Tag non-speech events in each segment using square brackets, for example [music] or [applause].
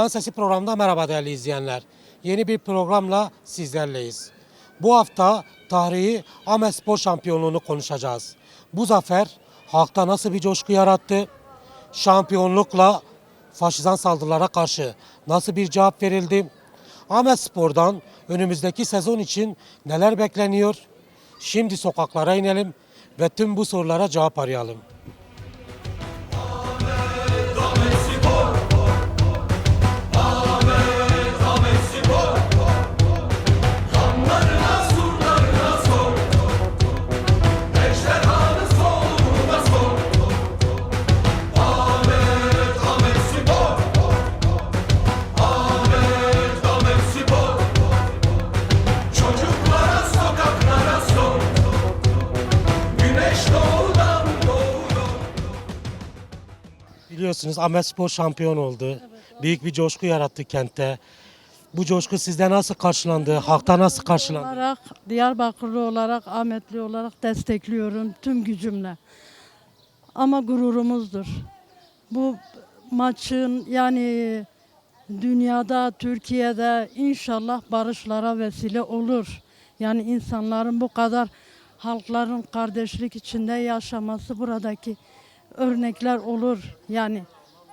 Sokağın Sesi programında merhaba değerli izleyenler. Yeni bir programla sizlerleyiz. Bu hafta tarihi Ahmet Spor şampiyonluğunu konuşacağız. Bu zafer halkta nasıl bir coşku yarattı? Şampiyonlukla faşizan saldırılara karşı nasıl bir cevap verildi? Ahmet Spor'dan önümüzdeki sezon için neler bekleniyor? Şimdi sokaklara inelim ve tüm bu sorulara cevap arayalım. Biliyorsunuz Ahmet Spor şampiyon oldu. Büyük bir coşku yarattı kentte. Bu coşku sizde nasıl karşılandı? Halkta nasıl karşılandı? olarak Diyarbakırlı olarak Ahmetli olarak destekliyorum tüm gücümle. Ama gururumuzdur. Bu maçın yani dünyada, Türkiye'de inşallah barışlara vesile olur. Yani insanların bu kadar halkların kardeşlik içinde yaşaması buradaki örnekler olur. Yani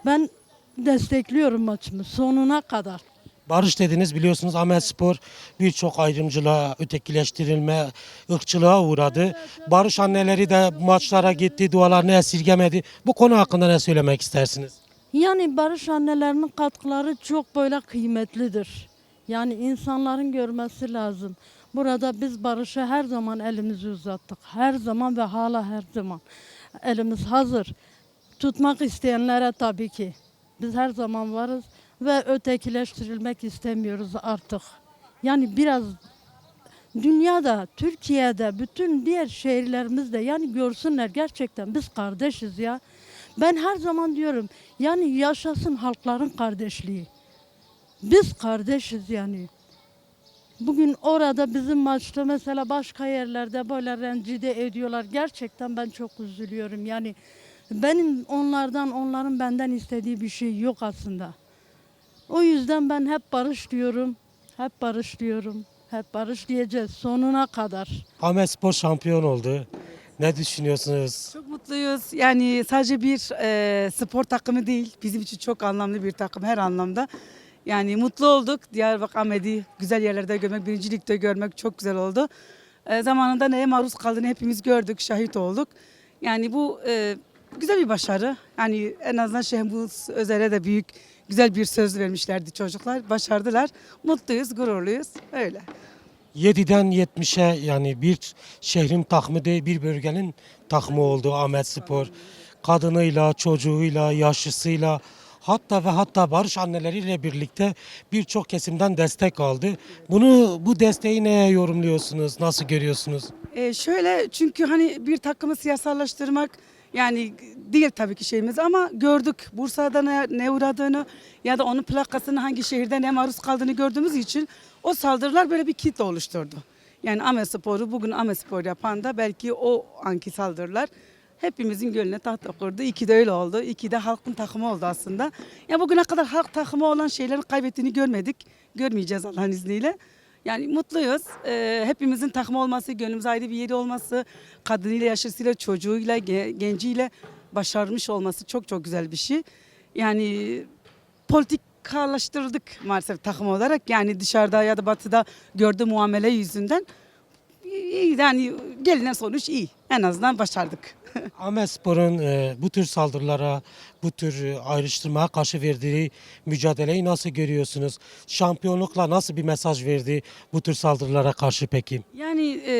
ben destekliyorum maçımı sonuna kadar. Barış dediniz biliyorsunuz Ahmet Spor birçok ayrımcılığa, ötekileştirilme, ırkçılığa uğradı. Barış anneleri de maçlara gitti, dualarını esirgemedi. Bu konu hakkında ne söylemek istersiniz? Yani barış annelerinin katkıları çok böyle kıymetlidir. Yani insanların görmesi lazım. Burada biz barışa her zaman elimizi uzattık. Her zaman ve hala her zaman. Elimiz hazır. Tutmak isteyenlere tabii ki. Biz her zaman varız ve ötekileştirilmek istemiyoruz artık. Yani biraz dünyada, Türkiye'de, bütün diğer şehirlerimizde yani görsünler gerçekten biz kardeşiz ya. Ben her zaman diyorum yani yaşasın halkların kardeşliği. Biz kardeşiz yani. Bugün orada bizim maçta mesela başka yerlerde böyle rencide ediyorlar. Gerçekten ben çok üzülüyorum. Yani benim onlardan, onların benden istediği bir şey yok aslında. O yüzden ben hep barış diyorum. Hep barış diyorum. Hep barış diyeceğiz sonuna kadar. Ahmet Spor şampiyon oldu. Ne düşünüyorsunuz? Çok mutluyuz. Yani sadece bir e, spor takımı değil, bizim için çok anlamlı bir takım her anlamda. Yani mutlu olduk. Diyarbakır Ahmet'i güzel yerlerde görmek, birincilikte görmek çok güzel oldu. E, zamanında neye maruz kaldığını hepimiz gördük, şahit olduk. Yani bu e, güzel bir başarı. Yani en azından Şehmuz Özer'e de büyük, güzel bir söz vermişlerdi çocuklar. Başardılar. Mutluyuz, gururluyuz. Öyle. 7'den 70'e yani bir şehrin takımı değil bir bölgenin takımı oldu Ahmet Spor. Kadınıyla, çocuğuyla, yaşlısıyla hatta ve hatta barış anneleriyle birlikte birçok kesimden destek aldı. Bunu bu desteği neye yorumluyorsunuz? Nasıl görüyorsunuz? E, şöyle çünkü hani bir takımı siyasallaştırmak yani değil tabii ki şeyimiz ama gördük Bursa'da ne, ne uğradığını ya da onun plakasının hangi şehirde ne maruz kaldığını gördüğümüz için o saldırılar böyle bir kitle oluşturdu. Yani Ahmet Spor'u bugün Ahmet Spor yapan da belki o anki saldırılar hepimizin gönlüne taht okurdu. İki de öyle oldu. İki de halkın takımı oldu aslında. Ya bugüne kadar halk takımı olan şeylerin kaybettiğini görmedik. Görmeyeceğiz Allah'ın izniyle. Yani mutluyuz. Ee, hepimizin takım olması, gönlümüz ayrı bir yeri olması, kadınıyla, yaşlısıyla, çocuğuyla, ge- genciyle başarmış olması çok çok güzel bir şey. Yani politikalaştırdık maalesef takım olarak. Yani dışarıda ya da batıda gördüğü muamele yüzünden yani gelinen sonuç iyi. En azından başardık. [laughs] Ahmet Spor'un e, bu tür saldırılara, bu tür e, ayrıştırmaya karşı verdiği mücadeleyi nasıl görüyorsunuz? Şampiyonlukla nasıl bir mesaj verdi bu tür saldırılara karşı peki? Yani e,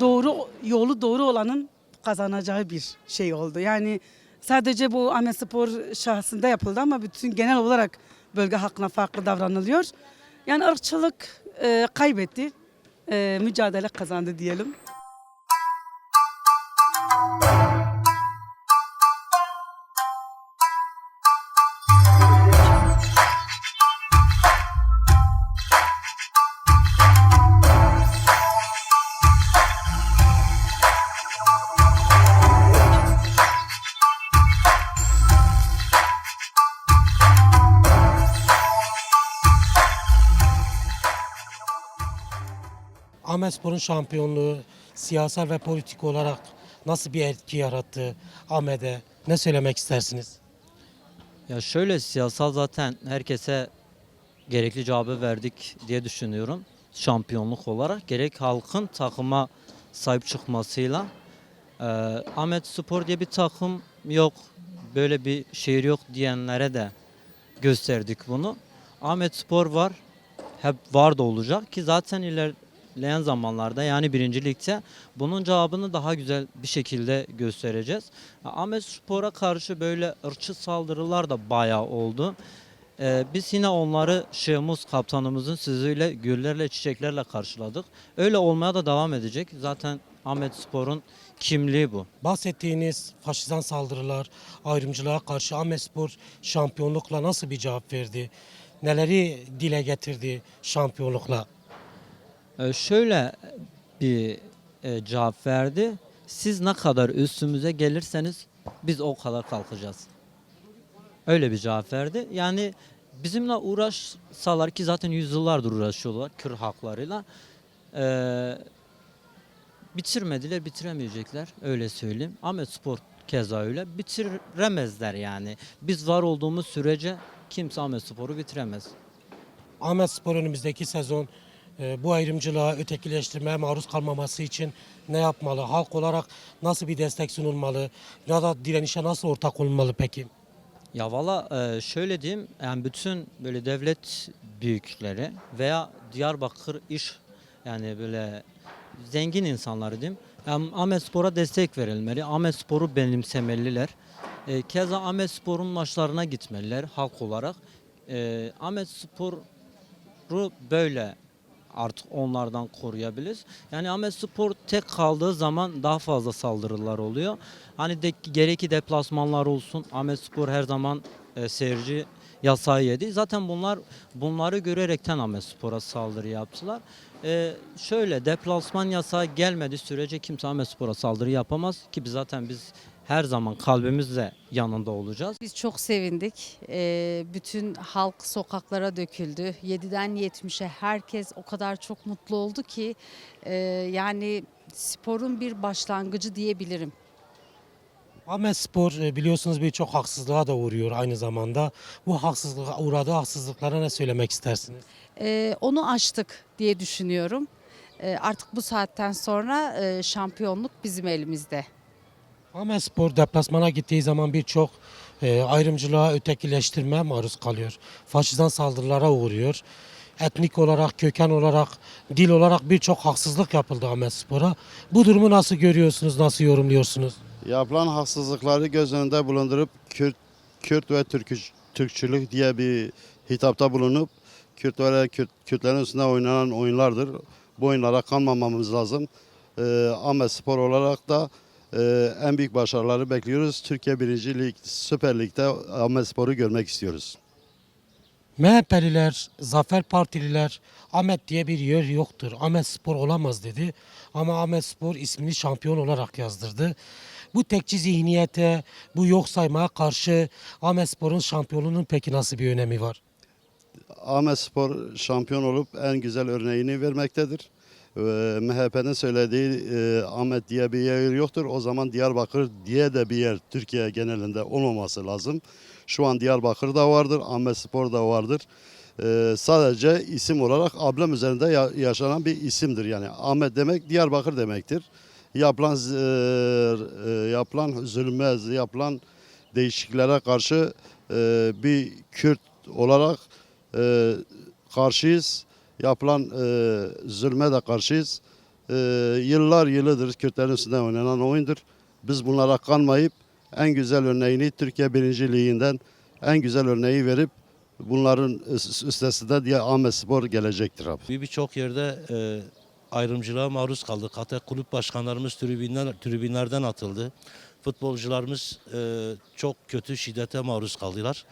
doğru yolu doğru olanın kazanacağı bir şey oldu. Yani sadece bu Ahmet Spor şahsında yapıldı ama bütün genel olarak bölge halkına farklı davranılıyor. Yani ırkçılık e, kaybetti, e, mücadele kazandı diyelim. Ahmetspor'un şampiyonluğu siyasal ve politik olarak nasıl bir etki yarattı Ahmet'e? Ne söylemek istersiniz? Ya şöyle siyasal zaten herkese gerekli cevabı verdik diye düşünüyorum. Şampiyonluk olarak gerek halkın takıma sahip çıkmasıyla e, Ahmet Spor diye bir takım yok, böyle bir şehir yok diyenlere de gösterdik bunu. Ahmet Spor var, hep var da olacak ki zaten ilerleyen zamanlarda yani birinci ligde bunun cevabını daha güzel bir şekilde göstereceğiz. Ahmet Spor'a karşı böyle ırkçı saldırılar da bayağı oldu. Ee, biz yine onları Şehmuz kaptanımızın sözüyle güllerle çiçeklerle karşıladık. Öyle olmaya da devam edecek. Zaten Ahmet Spor'un kimliği bu. Bahsettiğiniz faşizan saldırılar, ayrımcılığa karşı Ahmetspor şampiyonlukla nasıl bir cevap verdi? Neleri dile getirdi şampiyonlukla? Ee, şöyle bir e, cevap verdi. Siz ne kadar üstümüze gelirseniz biz o kadar kalkacağız. Öyle bir cevap verdi. Yani bizimle uğraşsalar ki zaten yüzyıllardır uğraşıyorlar Kürt haklarıyla. Ee, bitirmediler, bitiremeyecekler. Öyle söyleyeyim. Ahmet Spor keza öyle. Bitiremezler yani. Biz var olduğumuz sürece kimse Ahmet Spor'u bitiremez. Ahmetspor önümüzdeki sezon bu ayrımcılığa, ötekileştirmeye maruz kalmaması için ne yapmalı? Halk olarak nasıl bir destek sunulmalı? Ya da direnişe nasıl ortak olunmalı peki? Ya valla e, şöyle diyeyim yani bütün böyle devlet büyükleri veya Diyarbakır iş yani böyle zengin insanları diyeyim. Yani Ahmet Spor'a destek verilmeli. Ahmet Spor'u benimsemeliler. E, keza Ahmet Spor'un maçlarına gitmeliler halk olarak. E, Ahmet Spor'u böyle artık onlardan koruyabiliriz. Yani Ahmet Spor tek kaldığı zaman daha fazla saldırılar oluyor. Hani de, gereki deplasmanlar olsun. Ahmet Spor her zaman e, seyirci yasağı yedi. Zaten bunlar bunları görerekten Ahmet Spor'a saldırı yaptılar. E, şöyle deplasman yasağı gelmedi sürece kimse Ahmet Spor'a saldırı yapamaz ki biz zaten biz her zaman kalbimizle yanında olacağız. Biz çok sevindik. Ee, bütün halk sokaklara döküldü. 7'den 70'e herkes o kadar çok mutlu oldu ki e, yani sporun bir başlangıcı diyebilirim. Ahmetspor e, biliyorsunuz birçok haksızlığa da uğruyor aynı zamanda. Bu haksızlığa uğradığı haksızlıklara ne söylemek istersiniz? Ee, onu aştık diye düşünüyorum. Ee, artık bu saatten sonra e, şampiyonluk bizim elimizde. Ahmetspor deplasmana gittiği zaman birçok e, ayrımcılığa, ötekileştirmeye maruz kalıyor. Faşizan saldırılara uğruyor. Etnik olarak, köken olarak, dil olarak birçok haksızlık yapıldı Ahmetspor'a. Bu durumu nasıl görüyorsunuz, nasıl yorumluyorsunuz? Yapılan haksızlıkları göz önünde bulundurup Kürt, Kürt ve Türkü, Türkçülük diye bir hitapta bulunup Kürt ve Kürt, Kürtlerin üstünde oynanan oyunlardır. Bu oyunlara kanmamamız lazım. Ee, Ahmet Spor olarak da e, en büyük başarıları bekliyoruz. Türkiye 1. Lig, Süper Lig'de Ahmet Spor'u görmek istiyoruz. MHP'liler, Zafer Partililer Ahmet diye bir yer yoktur. Ahmet Spor olamaz dedi. Ama Ahmet Spor ismini şampiyon olarak yazdırdı. Bu tekçi zihniyete, bu yok saymaya karşı Ahmet Spor'un şampiyonluğunun peki nasıl bir önemi var? Ahmet Spor şampiyon olup en güzel örneğini vermektedir. Ee, MHP'nin söylediği e, Ahmet diye bir yer yoktur. O zaman Diyarbakır diye de bir yer Türkiye genelinde olmaması lazım. Şu an Diyarbakır'da vardır, Ahmet Spor da vardır. Ee, sadece isim olarak ablem üzerinde ya- yaşanan bir isimdir. Yani Ahmet demek Diyarbakır demektir. Yapılan e, e, yapılan zulme, yapılan değişikliklere karşı e, bir Kürt olarak karşıyız. Yapılan e, zulme de karşıyız. E, yıllar yılıdır Kürtlerin üstünde oynanan oyundur. Biz bunlara kanmayıp en güzel örneğini Türkiye 1. Ligi'nden en güzel örneği verip bunların üst- üstesinde diye Ahmet Spor gelecektir abi. Bir birçok yerde e, ayrımcılığa maruz kaldık. Hatta kulüp başkanlarımız tribünden, tribünlerden atıldı. Futbolcularımız e, çok kötü şiddete maruz kaldılar.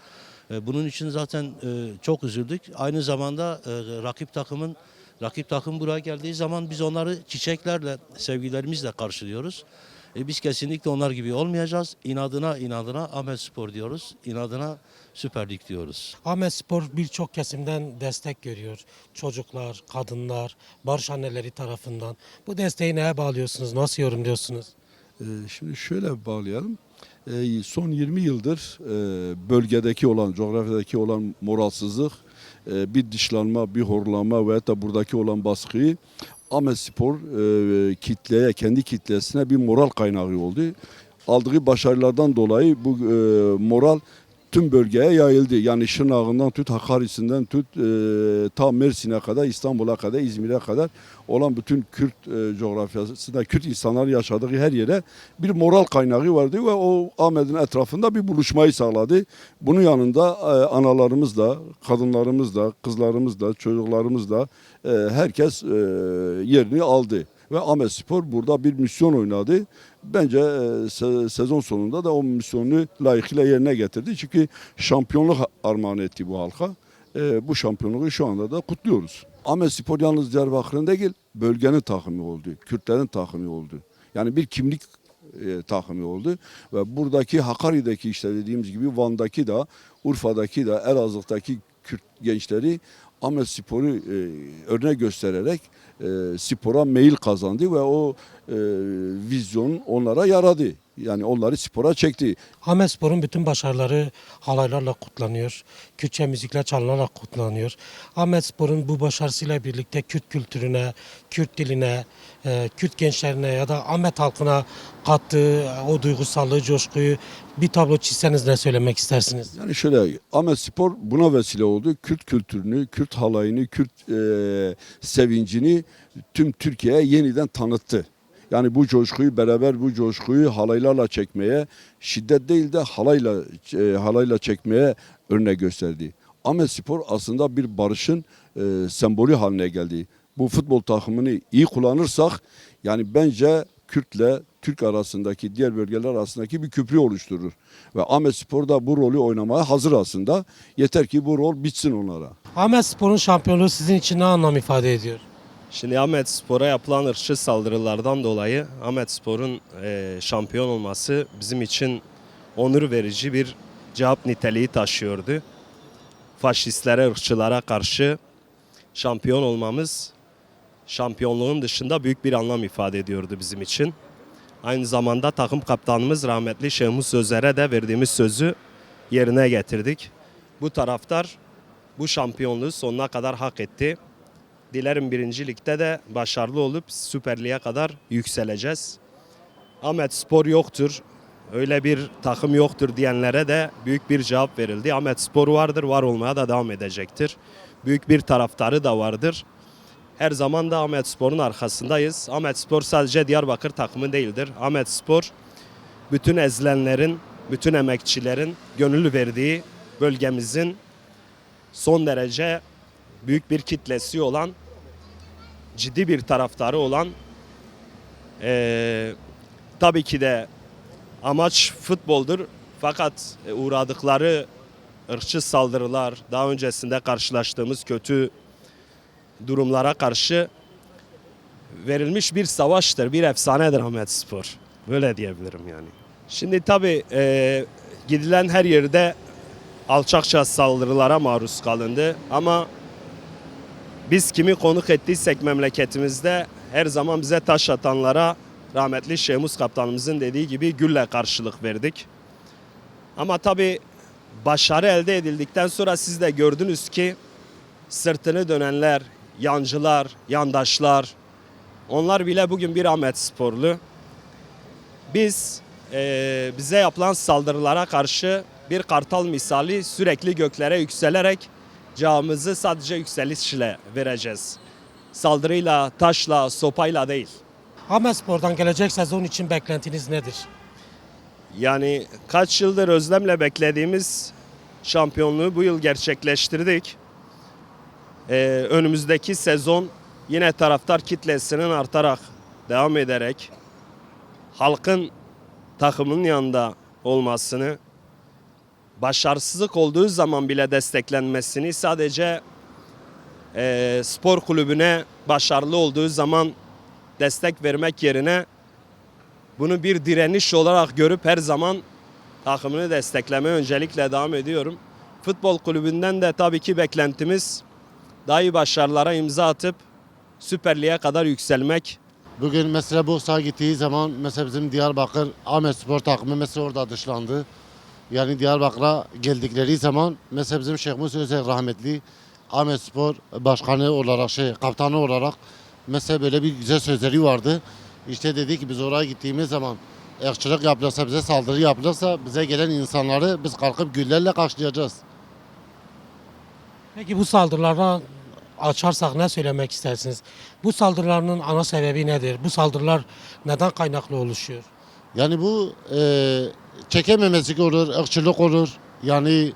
E, bunun için zaten e, çok üzüldük. Aynı zamanda e, rakip takımın rakip takım buraya geldiği zaman biz onları çiçeklerle, sevgilerimizle karşılıyoruz. E biz kesinlikle onlar gibi olmayacağız. İnadına inadına Ahmet Spor diyoruz. İnadına Süper Lig diyoruz. Ahmet Spor birçok kesimden destek görüyor. Çocuklar, kadınlar, barış anneleri tarafından. Bu desteği neye bağlıyorsunuz? Nasıl yorumluyorsunuz? Ee, Şimdi şöyle bağlayalım. Son 20 yıldır e, bölgedeki olan, coğrafyadaki olan moralsızlık, e, bir dışlanma, bir horlama ve da buradaki olan baskıyı Ahmet Spor e, kitleye, kendi kitlesine bir moral kaynağı oldu. Aldığı başarılardan dolayı bu moral tüm bölgeye yayıldı. Yani Şırnak'ından tut, Hakkari'sinden tut, e, ta Mersin'e kadar, İstanbul'a kadar, İzmir'e kadar olan bütün Kürt e, coğrafyasında Kürt insanların yaşadığı her yere bir moral kaynağı vardı ve o Ahmet'in etrafında bir buluşmayı sağladı. Bunun yanında e, analarımız da, kadınlarımız da, kızlarımız da, çocuklarımız da e, herkes e, yerini aldı. Ve Ahmet Spor burada bir misyon oynadı. Bence e, se- sezon sonunda da o misyonu layıkıyla yerine getirdi. Çünkü şampiyonluk armağan etti bu halka. E, bu şampiyonluğu şu anda da kutluyoruz. Ahmet Spor yalnız Diyarbakır'ın değil, bölgenin takımı oldu. Kürtlerin takımı oldu. Yani bir kimlik e, takımı oldu. Ve buradaki Hakkari'deki işte dediğimiz gibi Van'daki da, Urfa'daki da, Elazığ'daki Kürt gençleri Ahmet Spor'u e, örnek göstererek e, spora meyil kazandı ve o e, vizyon onlara yaradı. Yani onları spora çekti. Ahmet Spor'un bütün başarıları halaylarla kutlanıyor. Kürtçe müzikler çalınarak kutlanıyor. Ahmet Spor'un bu başarısıyla birlikte Kürt kültürüne, Kürt diline, e, Kürt gençlerine ya da Ahmet halkına kattığı o duygusallığı, coşkuyu bir tablo çizseniz ne söylemek istersiniz? Yani şöyle Ahmet Spor buna vesile oldu. Kürt kültürünü, Kürt halayını, Kürt e, sevincini tüm Türkiye'ye yeniden tanıttı. Yani bu coşkuyu beraber bu coşkuyu halaylarla çekmeye, şiddet değil de halayla e, halayla çekmeye örnek gösterdi. Ahmet Spor aslında bir barışın e, sembolü haline geldi. Bu futbol takımını iyi kullanırsak yani bence Kürtle Türk arasındaki diğer bölgeler arasındaki bir köprü oluşturur. Ve Ahmet Spor da bu rolü oynamaya hazır aslında. Yeter ki bu rol bitsin onlara. Ahmet Spor'un şampiyonluğu sizin için ne anlam ifade ediyor? Şimdi Ahmet Spor'a yapılan ırkçı saldırılardan dolayı Ahmet Spor'un eee, şampiyon olması bizim için onur verici bir cevap niteliği taşıyordu. Faşistlere, ırkçılara karşı şampiyon olmamız şampiyonluğun dışında büyük bir anlam ifade ediyordu bizim için. Aynı zamanda takım kaptanımız rahmetli Şehmus Sözer'e de verdiğimiz sözü yerine getirdik. Bu taraftar bu şampiyonluğu sonuna kadar hak etti. Dilerim birinci ligde de başarılı olup Süper Lig'e kadar yükseleceğiz. Ahmet Spor yoktur, öyle bir takım yoktur diyenlere de büyük bir cevap verildi. Ahmet Spor vardır, var olmaya da devam edecektir. Büyük bir taraftarı da vardır. Her zaman da Ahmet Spor'un arkasındayız. Ahmet Spor sadece Diyarbakır takımı değildir. Ahmet Spor bütün ezilenlerin, bütün emekçilerin gönül verdiği bölgemizin son derece büyük bir kitlesi olan, ciddi bir taraftarı olan, eee, tabii ki de amaç futboldur. Fakat e, uğradıkları ırkçı saldırılar, daha öncesinde karşılaştığımız kötü durumlara karşı verilmiş bir savaştır, bir efsanedir Ahmet Spor. Böyle diyebilirim yani. Şimdi tabii eee, gidilen her yerde alçakça saldırılara maruz kalındı ama biz kimi konuk ettiysek memleketimizde her zaman bize taş atanlara rahmetli Şemus kaptanımızın dediği gibi gülle karşılık verdik. Ama tabii başarı elde edildikten sonra siz de gördünüz ki sırtını dönenler, yancılar, yandaşlar onlar bile bugün bir Ahmet Sporlu. Biz eee, bize yapılan saldırılara karşı bir kartal misali sürekli göklere yükselerek cevabımızı sadece yükselişle vereceğiz. Saldırıyla, taşla, sopayla değil. Ahmet Spor'dan gelecek sezon için beklentiniz nedir? Yani kaç yıldır özlemle beklediğimiz şampiyonluğu bu yıl gerçekleştirdik. Ee, önümüzdeki sezon yine taraftar kitlesinin artarak devam ederek halkın takımın yanında olmasını, başarısızlık olduğu zaman bile desteklenmesini sadece e, spor kulübüne başarılı olduğu zaman destek vermek yerine bunu bir direniş olarak görüp her zaman takımını desteklemeye öncelikle devam ediyorum. Futbol kulübünden de tabii ki beklentimiz daha iyi başarılara imza atıp Süper Lig'e kadar yükselmek. Bugün mesela Bursa'ya gittiği zaman mesela bizim Diyarbakır Ahmet Spor takımı mesela orada dışlandı. Yani Diyarbakır'a geldikleri zaman mesela bizim Şeyh Musa Özel rahmetli Ahmet Spor başkanı olarak şey kaptanı olarak mesela böyle bir güzel sözleri vardı. İşte dedi ki biz oraya gittiğimiz zaman ırkçılık yapılırsa bize saldırı yapılırsa bize gelen insanları biz kalkıp güllerle karşılayacağız. Peki bu saldırılardan açarsak ne söylemek istersiniz? Bu saldırıların ana sebebi nedir? Bu saldırılar neden kaynaklı oluşuyor? Yani bu e, çekememezlik olur, ırkçılık olur. Yani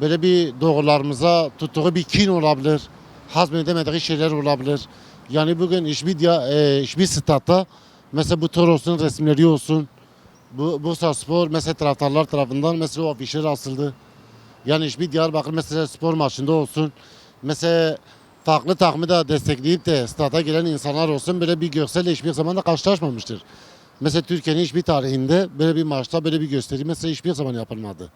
böyle bir doğrularımıza tuttuğu bir kin olabilir. Hazmedemediği şeyler olabilir. Yani bugün hiçbir, dia- e, hiçbir statta mesela bu Toros'un resimleri olsun. Bu Bursa Spor mesela taraftarlar tarafından mesela o afişler asıldı. Yani hiçbir Diyarbakır mesela spor maçında olsun. Mesela farklı takımı da destekleyip de stada gelen insanlar olsun böyle bir görselle hiçbir zaman da karşılaşmamıştır. Mesela Türkiye'nin hiçbir tarihinde böyle bir maçta böyle bir gösteri mesela hiçbir zaman yapılmadı.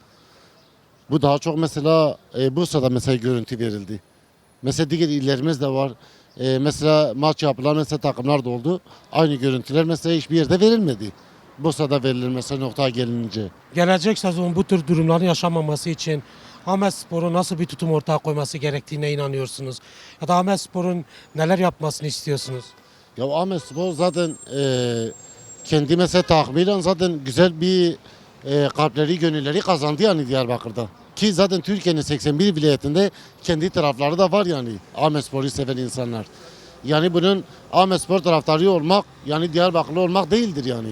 Bu daha çok mesela e, Bursa'da mesela görüntü verildi. Mesela diğer illerimiz de var. E, mesela maç yapılan mesela takımlar da oldu. Aynı görüntüler mesela hiçbir yerde verilmedi. Bursa'da verilir mesela noktaya gelince. Gelecek sezon bu tür durumların yaşanmaması için Ahmet Spor'un nasıl bir tutum ortaya koyması gerektiğine inanıyorsunuz? Ya da Ahmet Spor'un neler yapmasını istiyorsunuz? Ya Ahmet Spor zaten e, kendi mesela takımıyla zaten güzel bir e, kalpleri gönülleri kazandı yani Diyarbakır'da. Ki zaten Türkiye'nin 81 vilayetinde kendi tarafları da var yani Ahmet Spor'u seven insanlar. Yani bunun Ahmet Spor taraftarı olmak yani Diyarbakırlı olmak değildir yani.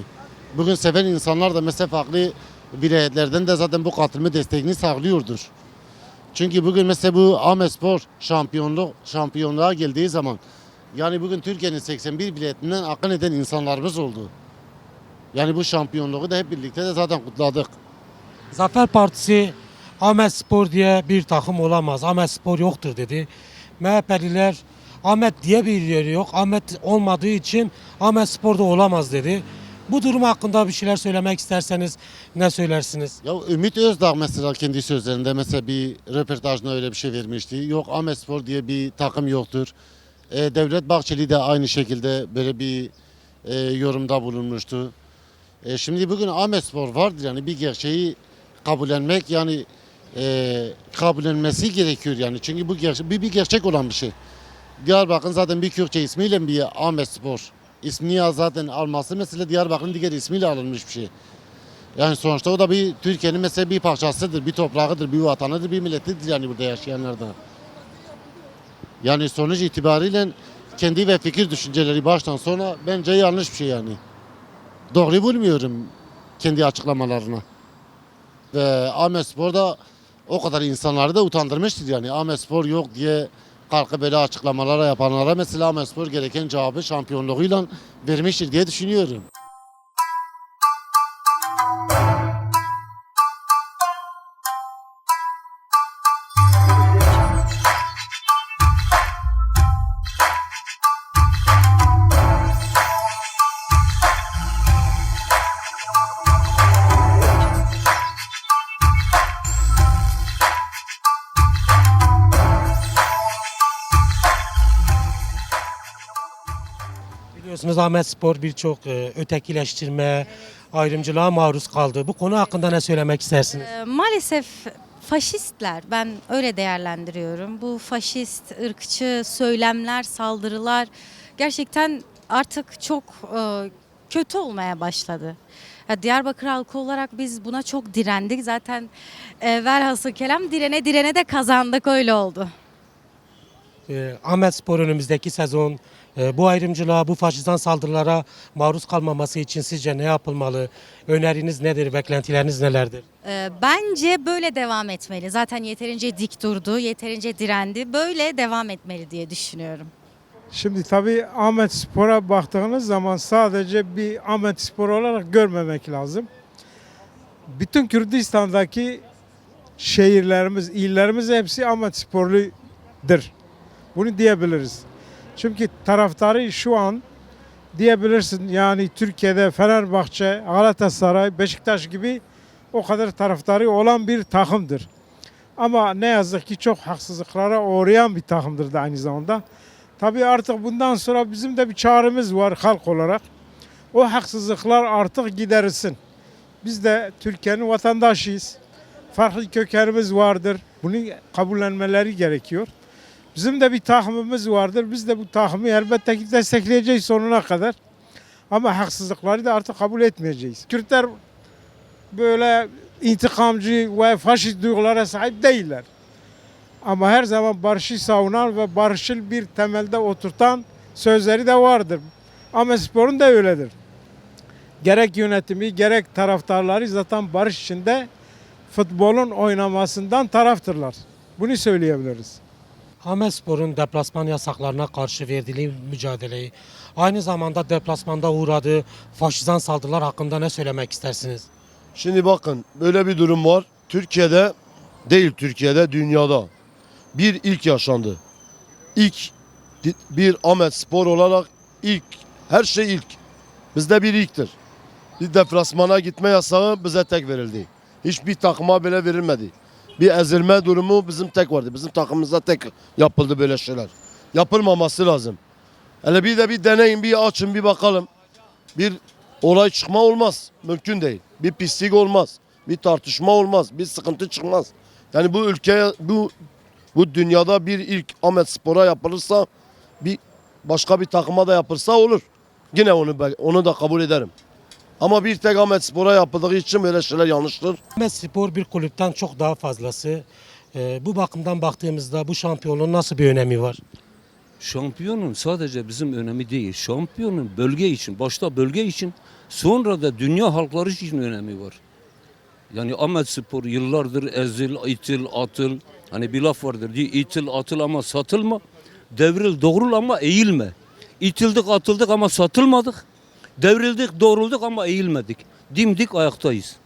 Bugün seven insanlar da mesela farklı vilayetlerden de zaten bu katılımı desteğini sağlıyordur. Çünkü bugün mesela bu Ahmet Spor şampiyonluk şampiyonluğa geldiği zaman yani bugün Türkiye'nin 81 biletinden akın eden insanlarımız oldu. Yani bu şampiyonluğu da hep birlikte de zaten kutladık. Zafer Partisi Ahmet Spor diye bir takım olamaz. Ahmet Spor yoktur dedi. MHP'liler Ahmet diye bir yeri yok. Ahmet olmadığı için Ahmet Spor da olamaz dedi. Bu durum hakkında bir şeyler söylemek isterseniz ne söylersiniz? Ya Ümit Özdağ mesela kendi sözlerinde mesela bir röportajında öyle bir şey vermişti. Yok Ahmet Spor diye bir takım yoktur. E, Devlet Bahçeli de aynı şekilde böyle bir e, yorumda bulunmuştu. E, şimdi bugün Ahmet Spor vardır yani bir gerçeği kabullenmek yani e, kabullenmesi gerekiyor yani. Çünkü bu gerçek, bir, bir gerçek olan bir şey. Diyarbakır'ın zaten bir Kürtçe ismiyle bir Ahmet Spor. İsmini zaten alması mesela Diyarbakır'ın diğer ismiyle alınmış bir şey. Yani sonuçta o da bir Türkiye'nin mesela bir parçasıdır, bir toprağıdır, bir vatanıdır, bir milletidir yani burada yaşayanlar da. Yani sonuç itibariyle kendi ve fikir düşünceleri baştan sona bence yanlış bir şey yani. Doğru bulmuyorum kendi açıklamalarına. Ve Ahmet Spor da o kadar insanları da utandırmıştır yani. Ahmet Spor yok diye kalkıp böyle açıklamalara yapanlara mesela Ahmet Spor gereken cevabı şampiyonluğuyla vermiştir diye düşünüyorum. Biliyorsunuz Ahmet Spor birçok e, ötekileştirme, ayrımcılığa maruz kaldı. Bu konu hakkında ne söylemek istersiniz? Ee, Maalesef faşistler ben öyle değerlendiriyorum. Bu faşist, ırkçı söylemler, saldırılar gerçekten artık çok e, kötü olmaya başladı. Ya Diyarbakır halkı olarak biz buna çok direndik. Zaten e, velhasıl kelam direne direne de kazandık öyle oldu. Ee, Ahmet Spor önümüzdeki sezon e, bu ayrımcılığa, bu faşizan saldırılara maruz kalmaması için sizce ne yapılmalı? Öneriniz nedir? Beklentileriniz nelerdir? Ee, Bence böyle devam etmeli. Zaten yeterince dik durdu, yeterince direndi. Böyle devam etmeli diye düşünüyorum. Şimdi tabii Ahmet Spor'a baktığınız zaman sadece bir Ahmet Spor olarak görmemek lazım. Bütün Kürdistan'daki şehirlerimiz, illerimiz hepsi Ahmet Sporludur. Bunu diyebiliriz. Çünkü taraftarı şu an diyebilirsin. Yani Türkiye'de Fenerbahçe, Galatasaray, Beşiktaş gibi o kadar taraftarı olan bir takımdır. Ama ne yazık ki çok haksızlıklara uğrayan bir takımdır da aynı zamanda. Tabii artık bundan sonra bizim de bir çağrımız var halk olarak. O haksızlıklar artık giderilsin. Biz de Türkiye'nin vatandaşıyız. Farklı kökenimiz vardır. Bunu kabullenmeleri gerekiyor. Bizim de bir takımımız vardır. Biz de bu takımı elbette ki destekleyeceğiz sonuna kadar. Ama haksızlıkları da artık kabul etmeyeceğiz. Kürtler böyle intikamcı ve faşist duygulara sahip değiller. Ama her zaman barışı savunan ve barışçıl bir temelde oturtan sözleri de vardır. Ahmet Spor'un da öyledir. Gerek yönetimi gerek taraftarları zaten barış içinde futbolun oynamasından taraftırlar. Bunu söyleyebiliriz. Ahmet Spor'un deplasman yasaklarına karşı verdiği mücadeleyi, aynı zamanda deplasmanda uğradığı faşizan saldırılar hakkında ne söylemek istersiniz? Şimdi bakın böyle bir durum var. Türkiye'de değil Türkiye'de dünyada bir ilk yaşandı. İlk bir Ahmet Spor olarak ilk her şey ilk. Bizde bir ilktir. Bir deplasmana gitme yasağı bize tek verildi. Hiçbir takıma böyle verilmedi. Bir ezilme durumu bizim tek vardı. Bizim takımımızda tek yapıldı böyle şeyler. Yapılmaması lazım. Hele bir de bir deneyin, bir açın, bir bakalım. Bir olay çıkma olmaz. Mümkün değil. Bir pislik olmaz. Bir tartışma olmaz. Bir sıkıntı çıkmaz. Yani bu ülkeye, bu bu dünyada bir ilk Ahmet Spor'a yapılırsa bir başka bir takıma da yapılsa olur. Yine onu onu da kabul ederim. Ama bir tek Ahmet Spor'a yapıldığı için böyle şeyler yanlıştır. Ahmet Spor bir kulüpten çok daha fazlası. Ee, bu bakımdan baktığımızda bu şampiyonluğun nasıl bir önemi var? Şampiyonun sadece bizim önemi değil. Şampiyonun bölge için, başta bölge için, sonra da dünya halkları için önemi var. Yani Ahmet Spor yıllardır ezil, itil, atıl. Hani bir laf vardır diye itil, atıl ama satılma. Devril, doğrul ama eğilme. İtildik, atıldık ama satılmadık. Devrildik, doğrulduk ama eğilmedik. Dimdik ayaktayız.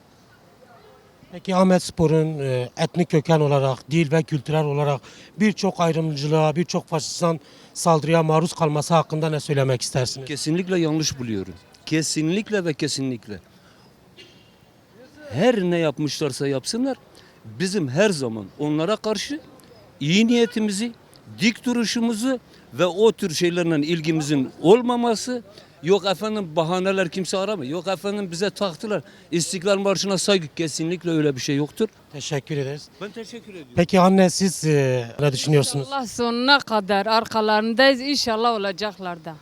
Peki Ahmet Spor'un e, etnik köken olarak, dil ve kültürel olarak birçok ayrımcılığa, birçok faşistan saldırıya maruz kalması hakkında ne söylemek istersiniz? Kesinlikle yanlış buluyorum. Kesinlikle ve kesinlikle. Her ne yapmışlarsa yapsınlar bizim her zaman onlara karşı iyi niyetimizi, dik duruşumuzu ve o tür şeylerle ilgimizin olmaması yok efendim bahaneler kimse aramıyor. Yok efendim bize taktılar. İstiklal Marşı'na saygı kesinlikle öyle bir şey yoktur. Teşekkür ederiz. Ben teşekkür ediyorum. Peki anne siz e, ne düşünüyorsunuz? Allah sonuna kadar arkalarındayız inşallah olacaklar da.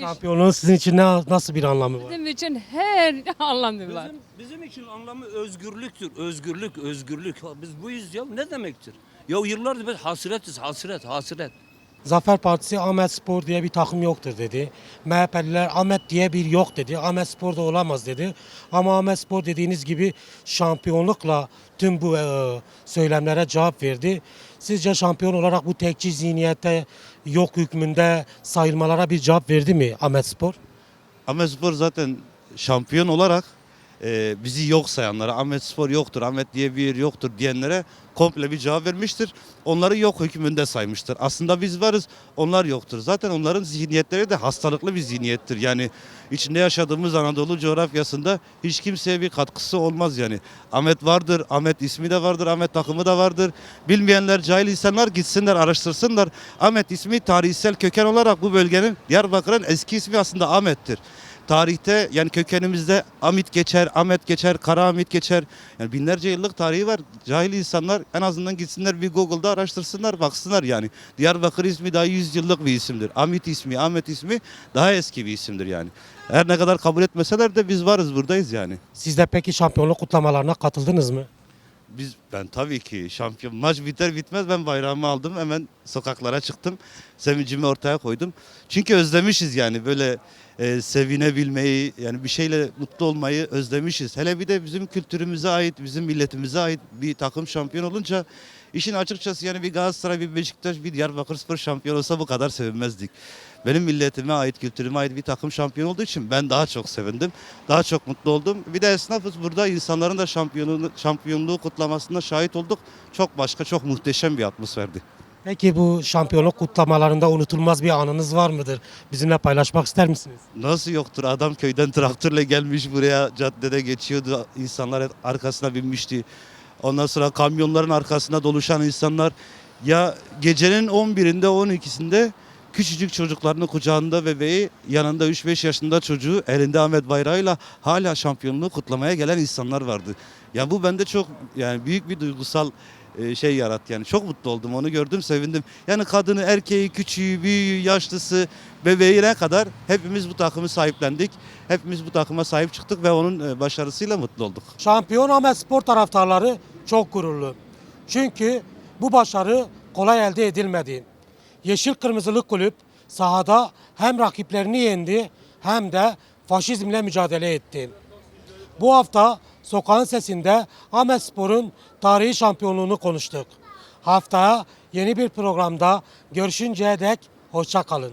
Şampiyonluğun sizin için ne, nasıl bir anlamı var? Bizim için her [laughs] anlamı var. Bizim, bizim için anlamı özgürlüktür. Özgürlük, özgürlük. Biz buyuz ya ne demektir? Ya yıllardır biz hasretiz, hasret, hasret. Zafer Partisi Ahmet Spor diye bir takım yoktur dedi. MHP'liler Ahmet diye bir yok dedi. Ahmet Spor da olamaz dedi. Ama Ahmet Spor dediğiniz gibi şampiyonlukla tüm bu e, söylemlere cevap verdi. Sizce şampiyon olarak bu tekçi zihniyete yok hükmünde sayılmalara bir cevap verdi mi Ahmet Spor? Ahmet Spor zaten şampiyon olarak e, bizi yok sayanlara, Ahmet Spor yoktur, Ahmet diye bir yer yoktur diyenlere komple bir cevap vermiştir. Onları yok hükmünde saymıştır. Aslında biz varız, onlar yoktur. Zaten onların zihniyetleri de hastalıklı bir zihniyettir. Yani içinde yaşadığımız Anadolu coğrafyasında hiç kimseye bir katkısı olmaz yani. Ahmet vardır, Ahmet ismi de vardır, Ahmet takımı da vardır. Bilmeyenler, cahil insanlar gitsinler, araştırsınlar. Ahmet ismi tarihsel köken olarak bu bölgenin Diyarbakır'ın eski ismi aslında Ahmet'tir tarihte yani kökenimizde Amit geçer, Ahmet geçer, Kara Ahmet geçer. Yani binlerce yıllık tarihi var. Cahil insanlar en azından gitsinler bir Google'da araştırsınlar, baksınlar yani. Diyarbakır ismi daha 100 yıllık bir isimdir. Amit ismi, Ahmet ismi daha eski bir isimdir yani. Her ne kadar kabul etmeseler de biz varız buradayız yani. Siz de peki şampiyonluk kutlamalarına katıldınız mı? Biz ben tabii ki şampiyon maç biter bitmez ben bayrağımı aldım hemen sokaklara çıktım. Sevincimi ortaya koydum. Çünkü özlemişiz yani böyle e, sevinebilmeyi yani bir şeyle mutlu olmayı özlemişiz. Hele bir de bizim kültürümüze ait, bizim milletimize ait bir takım şampiyon olunca işin açıkçası yani bir Galatasaray, bir Beşiktaş, bir Diyarbakırspor şampiyon olsa bu kadar sevinmezdik. Benim milletime ait, kültürüme ait bir takım şampiyon olduğu için ben daha çok sevindim. Daha çok mutlu oldum. Bir de esnafız burada insanların da şampiyonluğu, şampiyonluğu kutlamasına şahit olduk. Çok başka, çok muhteşem bir atmosferdi. Peki bu şampiyonluk kutlamalarında unutulmaz bir anınız var mıdır? Bizimle paylaşmak ister misiniz? Nasıl yoktur? Adam köyden traktörle gelmiş buraya caddede geçiyordu. İnsanlar arkasına binmişti. Ondan sonra kamyonların arkasında doluşan insanlar ya gecenin 11'inde 12'sinde küçücük çocuklarını kucağında bebeği yanında 3-5 yaşında çocuğu elinde Ahmet bayrağıyla hala şampiyonluğu kutlamaya gelen insanlar vardı. Ya bu bende çok yani büyük bir duygusal e, şey yarattı yani çok mutlu oldum onu gördüm sevindim. Yani kadını erkeği küçüğü büyüğü yaşlısı bebeğine kadar hepimiz bu takımı sahiplendik. Hepimiz bu takıma sahip çıktık ve onun e, başarısıyla mutlu olduk. Şampiyon Ahmet Spor taraftarları çok gururlu. Çünkü bu başarı kolay elde edilmedi. Yeşil Kırmızılı Kulüp sahada hem rakiplerini yendi hem de faşizmle mücadele etti. Bu hafta Sokağın Sesi'nde Ahmet Spor'un tarihi şampiyonluğunu konuştuk. Haftaya yeni bir programda görüşünceye dek hoşça kalın.